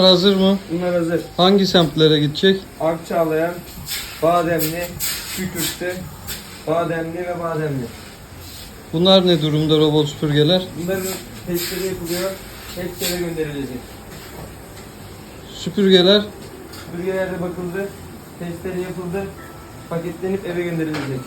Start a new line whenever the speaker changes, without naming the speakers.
Bunlar Hazır mı?
Bunlar hazır.
Hangi semtlere gidecek?
Akçağlayan, Bademli, Kükürtlü, Bademli ve Bademli.
Bunlar ne durumda robot süpürgeler?
Bunların testleri yapılıyor. Hepsi eve gönderilecek.
Süpürgeler
Süpürgelerde bakıldı. Testleri yapıldı. Paketlenip eve gönderilecek.